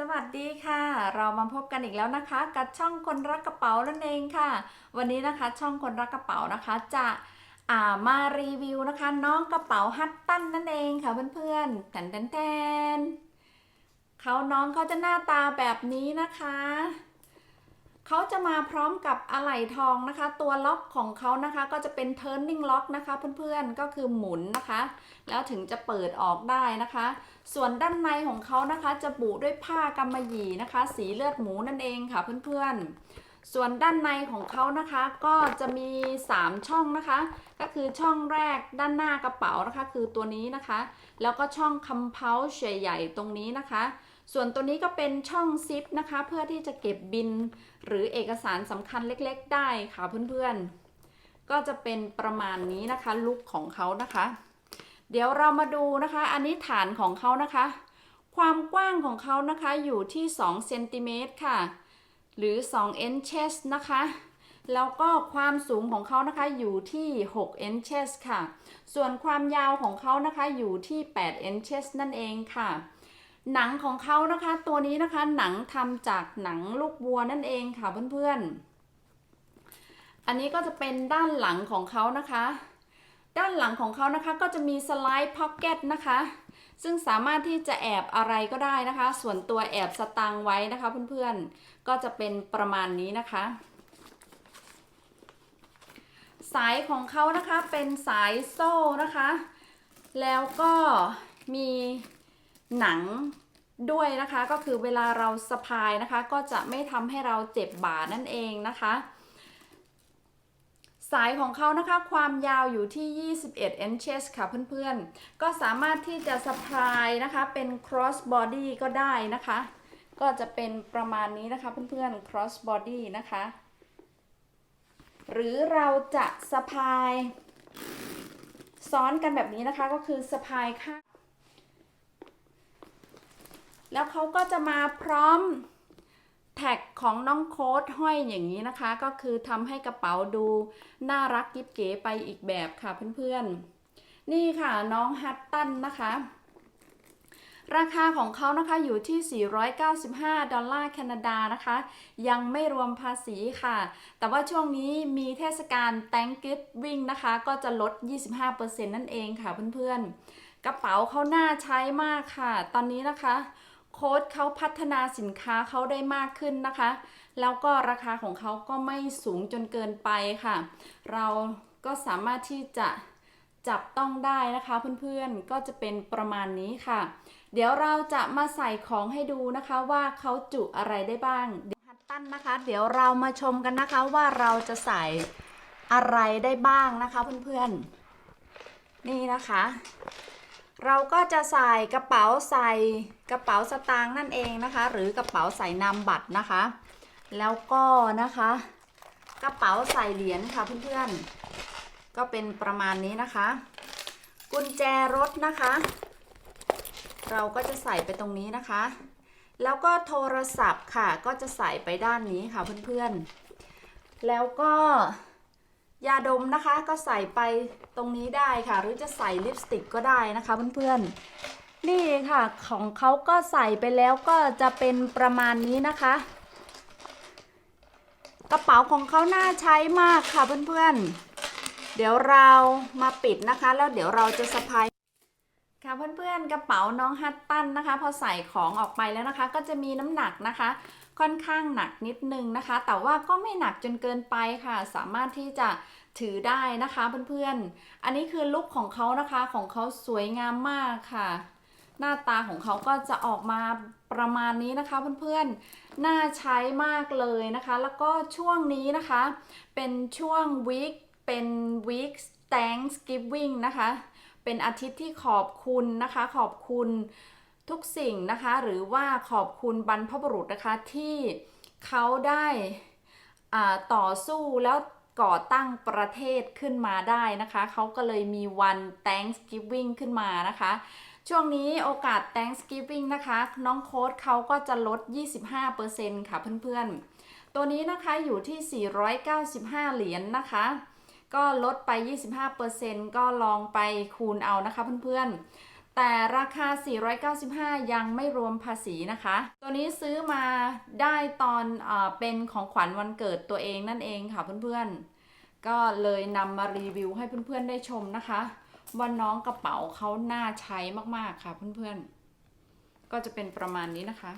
สวัสดีค่ะ เรามาพบกันอีกแล้วนะคะ กับช่องคนรักกระเป๋านั่นเองค่ะ วันนี้นะคะช่องคนรักกระเป๋านะคะ จะามารีวิวนะคะ น้องกระเป๋าฮัตตันนั่นเองค่ะเพื่อนๆแทนแทนแทนเขาน้องเขาจะหน้าตาแบบนี้นะคะ เขาจะมาพร้อมกับอะไหล่ทองนะคะ ตัวล็อกของเขานะคะก็จะเป็น turning lock นะคะเพื่อนๆ ก็คือหมุนนะคะ แล้วถึงจะเปิดออกได้นะคะ ส่วนด้านในของเขานะคะจะบุด้วยผ้ากำมะหยี่นะคะ สีเลือดหมูนั่นเองค่ะเพื่อนๆ ส่วนด้านในของเขานะคะก็จะมี 3 ช่องนะคะ ก็คือช่องแรกด้านหน้ากระเป๋านะคะ คือตัวนี้นะคะ แล้วก็ช่องคัมเพลใหญ่ๆตรงนี้นะคะ ส่วนตัวนี้ก็เป็นช่องซิปนะคะ เพื่อที่จะเก็บบินหรือเอกสารสำคัญเล็กๆ ได้ค่ะเพื่อนๆ ก็จะเป็นประมาณนี้นะคะลุคของเขานะคะ เดี๋ยวเรามาดูนะคะ อันนี้ฐานของเขานะคะ ความกว้างของเขานะคะอยู่ที่2เซนติเมตรค่ะ หรือ2 inches นะคะแล้วก็ความสูงของเขานะคะอยู่ที่6 inches ค่ะ ส่วนความยาวของเขานะคะอยู่ที่8 inches นั่นเองค่ะ หนังของเขานะคะ ตัวนี้นะคะหนังทำจากหนังลูกวัวนั่นเองค่ะเพื่อนๆ อันนี้ก็จะเป็นด้านหลังของเขานะคะ ด้านหลังของเขานะคะก็จะมีสไลด์พ็อกเก็ตนะคะ ซึ่งสามารถที่จะแอบอะไรก็ได้นะคะ ส่วนตัวแอบสตางค์ไว้นะคะเพื่อนๆ ก็จะเป็นประมาณนี้นะคะ สายของเขานะคะเป็นสายโซ่นะคะ แล้วก็มี หนังด้วยนะคะก็คือเวลาเราสะพายนะคะ ก็จะไม่ทำให้เราเจ็บบ่านั่นเองนะคะ สายของเขานะคะความยาวอยู่ที่ 21 inches ค่ะเพื่อนๆ ก็สามารถที่จะสะพายนะคะเป็น cross body ก็ได้นะคะ ก็จะเป็นประมาณนี้นะคะเพื่อนๆ cross body นะคะ หรือเราจะสะพาย ซ้อนกันแบบนี้นะคะก็คือสะพายข้าง แล้วเขาก็จะมาพร้อมแท็กของน้องโค้ดห้อยอย่างนี้นะคะ ก็คือทำให้กระเป๋าดูน่ารักกิ๊บเก๋ไปอีกแบบค่ะเพื่อนๆ นี่ค่ะน้องฮัตตันนะคะ ราคาของเขานะคะอยู่ที่ 495 ดอลลาร์แคนาดานะคะ ยังไม่รวมภาษีค่ะ แต่ว่าช่วงนี้มีเทศกาล Thanksgiving นะคะ ก็จะลด 25%นั่นเองค่ะเพื่อนๆ กระเป๋าเขาน่าใช้มากค่ะ ตอนนี้นะคะ โค้ดเขาพัฒนาสินค้าเขาได้มากขึ้นนะคะ แล้วก็ราคาของเขาก็ไม่สูงจนเกินไปค่ะ เราก็สามารถที่จะจับต้องได้นะคะเพื่อนๆก็จะเป็นประมาณนี้ค่ะ เดี๋ยวเราจะมาใส่ของให้ดูนะคะว่าเขาจุอะไรได้บ้างเดี๋ยวฮัตตันนะคะ เดี๋ยวเรามาชมกันนะคะว่าเราจะใส่อะไรได้บ้างนะคะเพื่อนๆนี่นะคะ เราก็จะใส่กระเป๋าใส่กระเป๋าสตางค์นั่นเองนะคะ หรือกระเป๋าใส่นามบัตรนะคะ แล้วก็นะคะ กระเป๋าใส่เหรียญค่ะเพื่อนๆ ก็เป็นประมาณนี้นะคะ กุญแจรถนะคะ เราก็จะใส่ไปตรงนี้นะคะ แล้วก็โทรศัพท์ค่ะก็จะใส่ไปด้านนี้ค่ะเพื่อนๆ แล้วก็ ยาดมนะคะก็ใส่ไปตรงนี้ได้ค่ะ หรือจะใส่ลิปสติกก็ได้นะคะเพื่อนๆนี่ค่ะของเขาก็ใส่ไปแล้วก็จะเป็นประมาณนี้นะคะ กระเป๋าของเขาน่าใช้มากค่ะเพื่อนๆเดี๋ยวเรามาปิดนะคะ แล้วเดี๋ยวเราจะสะพาย เพื่อนๆ กระเป๋าน้องฮัตตันนะคะ พอใส่ของออกไปแล้วนะคะ ก็จะมีน้ำหนักนะคะ ค่อนข้างหนักนิดนึงนะคะ แต่ว่าก็ไม่หนักจนเกินไปค่ะ สามารถที่จะถือได้นะคะเพื่อนๆ อันนี้คือลุคของเขานะคะของเขาสวยงามมากค่ะ หน้าตาของเขาก็จะออกมาประมาณนี้นะคะเพื่อนๆ น่าใช้มากเลยนะคะ แล้วก็ช่วงนี้นะคะ เป็นช่วงวีคเป็นวีค Thanksgiving นะคะ เป็นอาทิตย์ที่ขอบคุณนะคะ ขอบคุณทุกสิ่งนะคะ หรือว่าขอบคุณบรรพบุรุษนะคะที่เขาได้อ่าต่อสู้แล้วก่อตั้งประเทศขึ้นมาได้นะคะ เขาก็เลยมีวัน Thanksgiving ขึ้นมานะคะ ช่วงนี้โอกาส Thanksgiving นะคะ น้องโค้ดเขาก็จะลด 25%ค่ะเพื่อนๆ ตัวนี้นะคะอยู่ที่ 495 เหรียญนนะคะ ก็ลดไป 25%ก็ลองไปคูณเอานะคะเพื่อนๆ แต่ราคา 495 ยังไม่รวมภาษีนะคะ ตัวนี้ซื้อมาได้ตอนเออเป็นของขวัญวันเกิดตัวเองนั่นเองค่ะเพื่อนๆ ก็เลยนำมารีวิวให้เพื่อนๆได้ชมนะคะว่าน้องกระเป๋าเขาน่าใช้มากๆค่ะเพื่อนๆ ก็จะเป็นประมาณนี้นะคะ